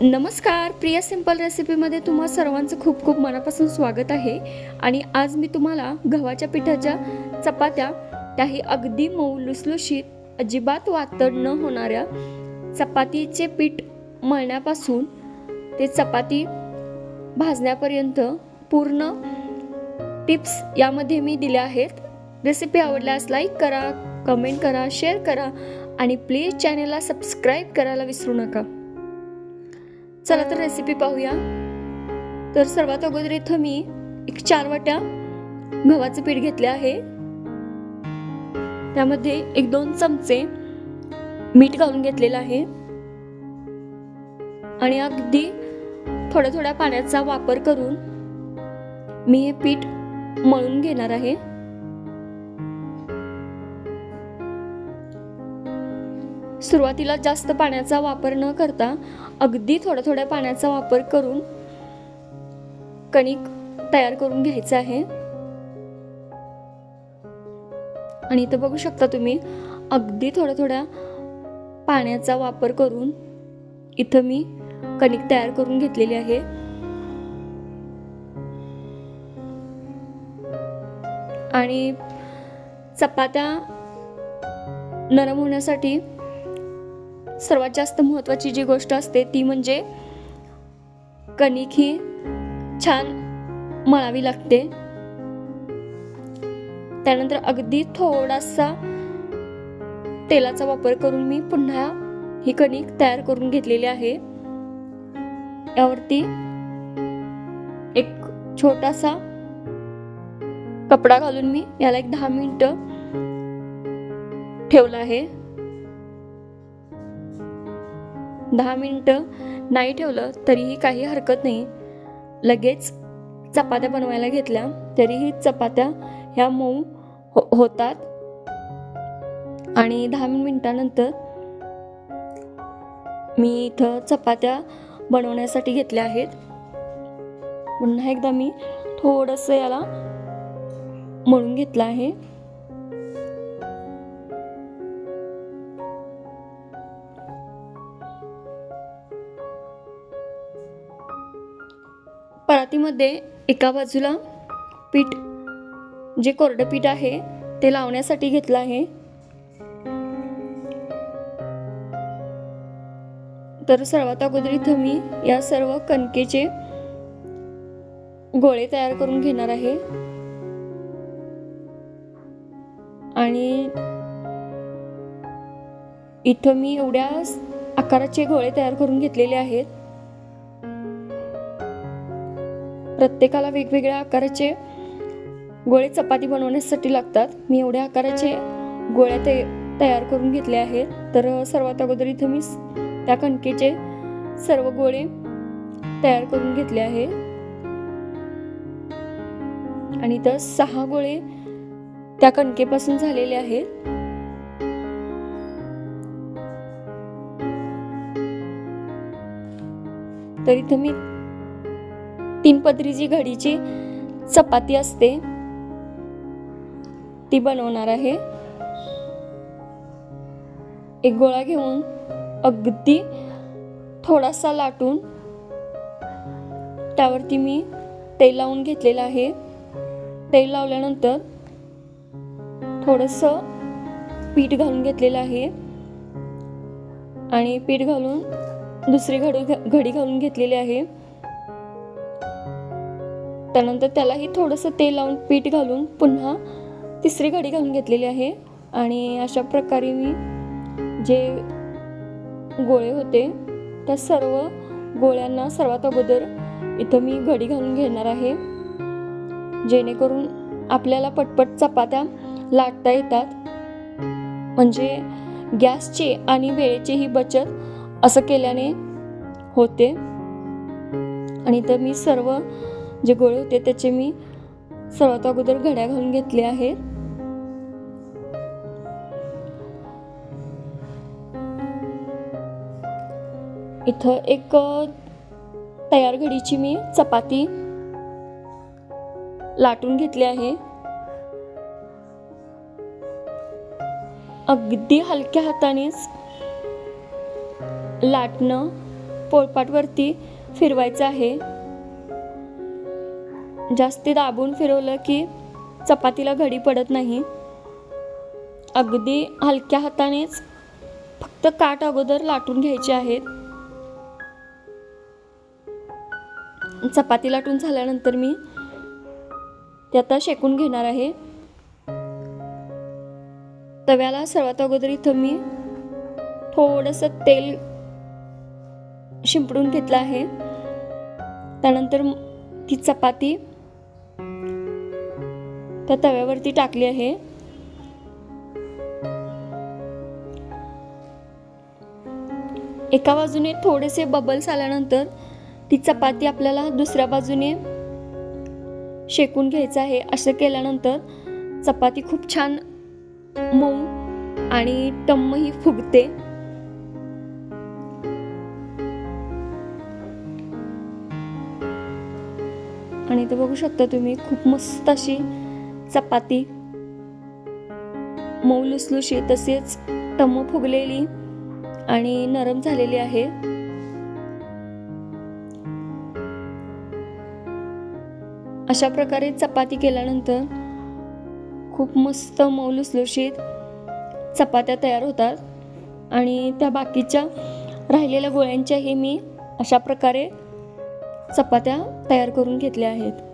नमस्कार प्रिया सिंपल रेसिपीमध्ये तुम्हा सर्वांचं खूप खूप मनापासून स्वागत आहे. आणि आज मी तुम्हाला गव्हाच्या पिठाच्या चपात्या त्याही अगदी मऊ लुसलुशीत अजिबात वातड न होणाऱ्या चपातीचे पीठ मळण्यापासून ते चपाती भाजण्यापर्यंत पूर्ण टिप्स यामध्ये मी दिल्या आहेत. रेसिपी आवडल्यास लाईक करा कमेंट करा शेअर करा आणि प्लीज चॅनेलला सबस्क्राईब करायला विसरू नका. चला तर रेसिपी पाहूया. तर सर्वात अगोदर इथं मी एक चार वाट्या गव्हाचं पीठ घेतले आहे. त्यामध्ये एक दोन चमचे मीठ घालून घेतलेलं आहे. आणि अगदी थोड्या थोड्या पाण्याचा वापर करून मी हे पीठ मळून घेणार आहे. सुरुवातीला जास्त पाण्याचा वापर न करता अगदी थोड्या थोड्या पाण्याचा वापर करून कणिक तयार करून घ्यायचं आहे. आणि इथं बघू शकता तुम्ही अगदी थोड्या थोड्या पाण्याचा वापर करून इथं मी कणिक तयार करून घेतलेली आहे. आणि चपात्या नरम होण्यासाठी सर्वात जास्त महत्त्वाची जी गोष्ट असते ती म्हणजे कणिक ही छान मळावी लागते. त्यानंतर अगदी थोडासा तेलाचा वापर करून मी पुन्हा ही कणिक तयार करून घेतलेली आहे. यावरती एक छोटासा कपडा घालून मी याला एक दहा मिनिट ठेवला आहे. दहा मिनटं नाही ठेवलं तरीही काही हरकत नाही. लगेच चपात्या बनवायला घेतल्या तरीही चपात्या ह्या मऊ हो होतात. आणि दहा मिनटानंतर मी इथं चपात्या बनवण्यासाठी घेतल्या आहेत. पुन्हा एकदा मी थोडंसं याला मळून घेतलं आहे. परातीमध्ये एका बाजूला पीठ जे कोरडं पीठ आहे ते लावण्यासाठी घेतलं आहे. तर सर्वात अगोदर इथं मी या सर्व कणकेचे गोळे तयार करून घेणार आहे. आणि इथं मी एवढ्या आकाराचे गोळे तयार करून घेतलेले आहेत. प्रत्येकाला वेगवेगळ्या आकाराचे गोळे चपाती बनवण्यासाठी लागतात. मी एवढ्या आकाराचे गोळ्या ते तयार करून घेतले आहेत तर सर्वात अगोदर इथं मी त्या कणकेचे सर्व गोळे तयार करून घेतले आहे. आणि इथं सहा गोळे त्या कणकेपासून झालेले आहेत. तर इथं मी तीन पदरीची घडीची चपाती असते ती बनवणार आहे. एक गोळा घेऊन अगदी थोडासा लाटून त्यावरती मी तेल लावून घेतलेलं आहे. तेल लावल्यानंतर थोडंसं पीठ घालून घेतलेलं आहे. आणि पीठ घालून दुसरी घडी घडी घालून घेतलेली आहे. त्यानंतर त्यालाही थोडंसं तेल लावून पीठ घालून पुन्हा तिसरी घडी घालून घेतलेली आहे. आणि अशा प्रकारे मी जे गोळे होते त्या सर्व गोळ्यांना सर्वात अगोदर इथं मी घडी घालून घेणार आहे. जेणेकरून आपल्याला पटपट चपात्या लाटता येतात. म्हणजे गॅसची आणि वेळेचीही बचत असं केल्याने होते. आणि तर मी सर्व जे गोळे होते त्याचे मी सर्वात अगोदर घड्या घालून घेतले आहेत. इथं एक तयार घडीची मी चपाती लाटून घेतली आहे. अगदी हलक्या हातानेच लाटणं पोळपाटवरती फिरवायचं आहे. जास्ती दाबून फिरवलं की चपातीला घडी पडत नाही. अगदी हलक्या हातानेच फक्त काठ अगोदर लाटून घ्यायचे आहेत. चपाती लाटून झाल्यानंतर मी ते आता शेकून घेणार आहे. तव्याला सर्वात अगोदर इथं मी थोडंसं तेल शिंपडून घेतलं आहे. त्यानंतर ती चपाती त्या तव्यावरती टाकली आहे. एका बाजूने थोडेसे बबल्स आल्यानंतर ती चपाती आपल्याला दुसऱ्या बाजूने शेकून घ्यायचं आहे. असं केल्यानंतर चपाती खूप छान मऊ आणि टम्मही फुगते. आणि ते बघू शकता तुम्ही खूप मस्त अशी चपाती. मऊ लुसलुशी तसेच टम्म फुगलेली आणि नरम झालेली आहे. अशा प्रकारे चपाती केल्यानंतर खूप मस्त मऊ लुसलुशीत चपात्या तयार होतात आणि त्या बाकीच्या राहिलेल्या गोळ्यांच्याही मी अशा प्रकारे चपात्या तयार करून घेतल्या आहेत.